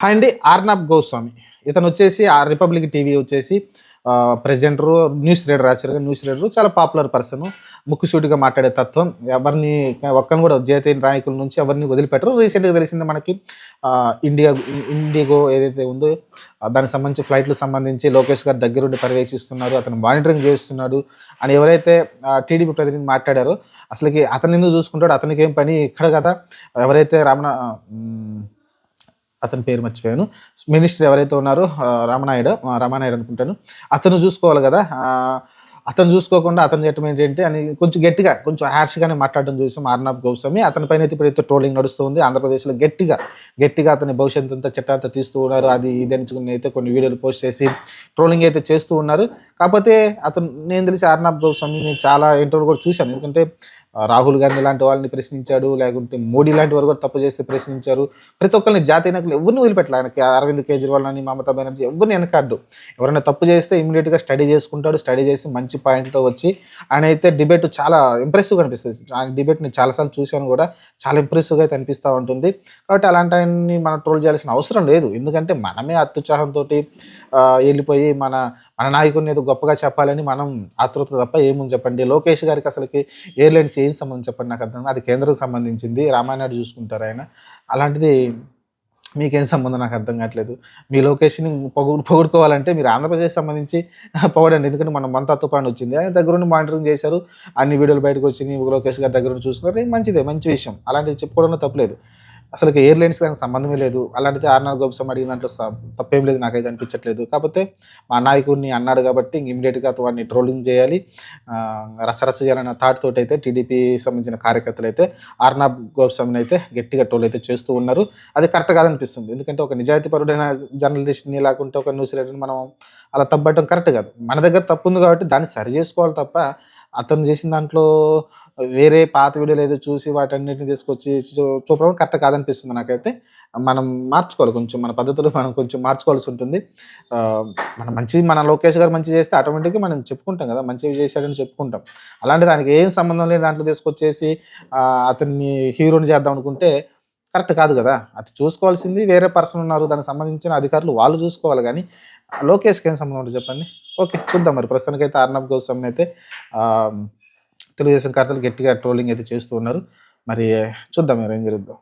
Hi అండి ఆర్నాబ్ గోస్వామి. ఇతను వచ్చేసి ఆ రిపబ్లిక్ టీవీ వచ్చేసి ప్రెజెంటరు న్యూస్ రీడర్ యాక్చువల్గా న్యూస్ రీడరు చాలా పాపులర్ పర్సన్ ముక్కుసూటిగా మాట్లాడే తత్వం. ఎవరిని ఒక్కని కూడా జాతీయ నాయకుల నుంచి ఎవరిని వదిలిపెట్టరు. రీసెంట్గా తెలిసింది మనకి ఇండియా ఇండిగో ఏదైతే ఉందో దానికి సంబంధించి ఫ్లైట్లకు సంబంధించి లోకేష్ గారు దగ్గరుండి పర్యవేక్షిస్తున్నారు. అతను మానిటరింగ్ చేస్తున్నాడు. అని ఎవరైతే టీడీపీ ప్రతినిధి మాట్లాడారో అసలుకి అతను ఎందుకు చూసుకుంటాడు అతనికి ఏం పని ఇక్కడ కదా. ఎవరైతే రామనా అతని పేరు మర్చిపోయాను. మినిస్టర్ ఎవరైతే ఉన్నారో రామనాయుడు రామనాయుడు రామానాయుడు అనుకుంటాను. అతను చూసుకోవాలి కదా అతను చూసుకోకుండా అతను చేయటం ఏంటంటే అని కొంచెం గట్టిగా కొంచెం హ్యాష్గానే మాట్లాడడం చూసాం ఆర్నాబ్ గౌస్వామి. అతనిపైన అయితే ఇప్పుడైతే ట్రోలింగ్ నడుస్తుంది ఆంధ్రప్రదేశ్లో గట్టిగా గట్టిగా అతని భవిష్యత్తు అంతా చట్టాంతా తీస్తూ ఉన్నారు. అది ఇది అనుకుని అయితే కొన్ని వీడియోలు పోస్ట్ చేసి ట్రోలింగ్ అయితే చేస్తూ ఉన్నారు. కాకపోతే అతను నేను తెలిసి ఆర్నాబ్ గౌస్వామిని నేను చాలా ఇంటర్వ్యూ కూడా చూశాను. ఎందుకంటే రాహుల్ గాంధీ లాంటి వాళ్ళని ప్రశ్నించాడు లేకుంటే మోడీ లాంటి వారు కూడా తప్పు చేస్తే ప్రశ్నించారు. ప్రతి ఒక్కరిని జాతీయ నాయకులు ఎవరిని వదిలిపెట్టాలి? ఆయనకి అరవింద్ కేజ్రీవాల్ అని మమతా బెనర్జీ ఎవరిని వెనకాడ్డు ఎవరైనా తప్పు చేస్తే ఇమీడియట్గా స్టడీ చేసుకుంటాడు స్టడీ చేసి మంచి పాయింట్తో వచ్చి ఆయన అయితే డిబేట్ చాలా ఇంప్రెసివ్గా అనిపిస్తుంది. ఆయన డిబేట్ని చాలాసార్లు చూశాను కూడా చాలా ఇంప్రెసివ్గా అయితే అనిపిస్తూ ఉంటుంది. కాబట్టి అలాంటి ఆయన్ని మనం ట్రోల్ చేయాల్సిన అవసరం లేదు. ఎందుకంటే మనమే అత్యుత్సాహంతో వెళ్ళిపోయి మన మన నాయకుడిని ఏదో గొప్పగా చెప్పాలని మనం ఆతృత తప్ప ఏముంది చెప్పండి. లోకేష్ గారికి అసలుకి ఎయిర్లైన్స్ ఏ సంబంధం చెప్పండి? నాకు అర్థం కాదు. అది కేంద్రం సంబంధించింది. రామానాయుడు చూసుకుంటారు ఆయన? అలాంటిది మీకేం సంబంధం? నాకు అర్థం కావట్లేదు. మీ లొకేషన్ పొగుడు పొగుడుకోవాలంటే మీరు ఆంధ్రప్రదేశ్ సంబంధించి పొగడండి ఎందుకంటే మనం మంతా తుఫాన్ వచ్చింది. ఆయన దగ్గరుండి మానిటరింగ్ చేశారు. అన్ని వీడియోలు బయటకు వచ్చినాయి. లోకేష్ గారి దగ్గర చూసుకున్నారు. మంచిదే. మంచి విషయం. అలాంటిది చెప్పుకోవడంలో తప్పలేదు. అసలు ఎయిర్లైన్స్ దానికి సంబంధమే లేదు. అలాంటిది ఆర్నాడ్ గోపిస్వామి అడిగిన దాంట్లో తప్పేం లేదు నాకైతే అనిపించట్లేదు. కాకపోతే మా నాయకుడిని అన్నాడు కాబట్టి ఇమీడియట్గా వాడిని ట్రోలింగ్ చేయాలి. రచరచ చేయాలన్న థాట్ తోటి అయితే టీడీపీ సంబంధించిన కార్యకర్తలు అయితే ఆర్నాబ్ గోపిస్వామిని అయితే గట్టిగా ట్రోల్ అయితే చేస్తూ ఉన్నారు. అది కరెక్ట్ కాదనిపిస్తుంది. ఎందుకంటే ఒక నిజాయితీపరుడైన జర్నలిస్ట్ని లేకుంటే ఒక న్యూస్ రైటర్ని మనం అలా తప్పటం కరెక్ట్ కాదు. మన దగ్గర తప్పు ఉంది కాబట్టి దాన్ని సరి చేసుకోవాలి తప్ప అతను చేసిన దాంట్లో వేరే పాత వీడియోలు ఏదో చూసి వాటన్నిటిని తీసుకొచ్చి చూ- చూపడం కరెక్ట్ కాదనిపిస్తుంది నాకైతే. మనం మార్చుకోవాలి కొంచెం మన పద్ధతులు మనం కొంచెం మార్చుకోవాల్సి ఉంటుంది. మనం మంచి మన లోకేష్ గారు మంచి చేస్తే ఆటోమేటిక్గా మనం చెప్పుకుంటాం కదా మంచివి చేశాడని చెప్పుకుంటాం. అలాంటి దానికి ఏం సంబంధం లేని దాంట్లో తీసుకొచ్చేసి అతన్ని హీరోని చేద్దాం అనుకుంటే కరెక్ట్ కాదు కదా. అది చూసుకోవాల్సింది వేరే పర్సన్ ఉన్నారు దానికి సంబంధించిన అధికారులు వాళ్ళు చూసుకోవాలి కానీ లోకేష్కి ఏం సంబంధం ఉంటుంది చెప్పండి? ఓకే చూద్దాం మరి. ప్రస్తుతానికైతే అర్ణబ్ గోస్వామిని అయితే తెలుగుదేశం కార్తలు గట్టిగా ట్రోలింగ్ అయితే చేస్తూ ఉన్నారు. మరి చూద్దాం మరి ఏం జరుగుద్దాం.